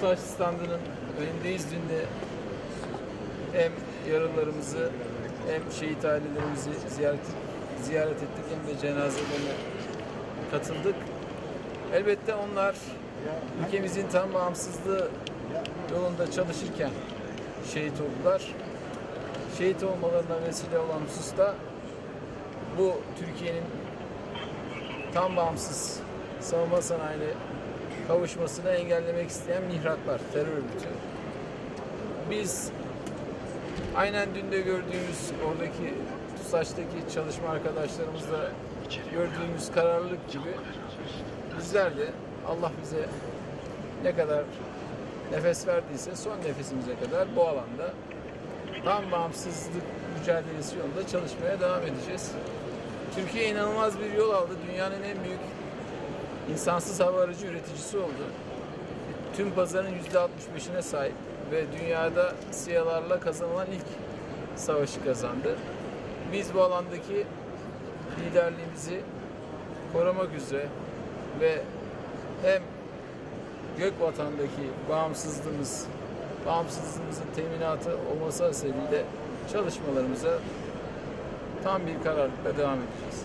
TUSAŞ standının önündeyiz. Dün de hem yaralılarımızı hem şehit ailelerimizi ziyaret, ziyaret ettik hem de cenazelerine katıldık. Elbette onlar ülkemizin tam bağımsızlığı yolunda çalışırken şehit oldular. Şehit olmalarına vesile olan hususta bu Türkiye'nin tam bağımsız savunma sanayine kavuşmasını engellemek isteyen mihraklar, terör örgütü. Biz aynen dün de gördüğümüz oradaki TUSAŞ'taki çalışma arkadaşlarımızla gördüğümüz kararlılık gibi bizler de Allah bize ne kadar nefes verdiyse son nefesimize kadar bu alanda tam bağımsızlık mücadelesi yolunda çalışmaya devam edeceğiz. Türkiye inanılmaz bir yol aldı. Dünyanın en büyük insansız hava aracı üreticisi oldu. Tüm pazarın %65'ine sahip ve dünyada SİHA'larla kazanılan ilk savaşı kazandı. Biz bu alandaki liderliğimizi korumak üzere ve hem Gökvatan'daki bağımsızlığımız, bağımsızlığımızın teminatı olması hasebiyle çalışmalarımıza tam bir kararlılıkla devam edeceğiz.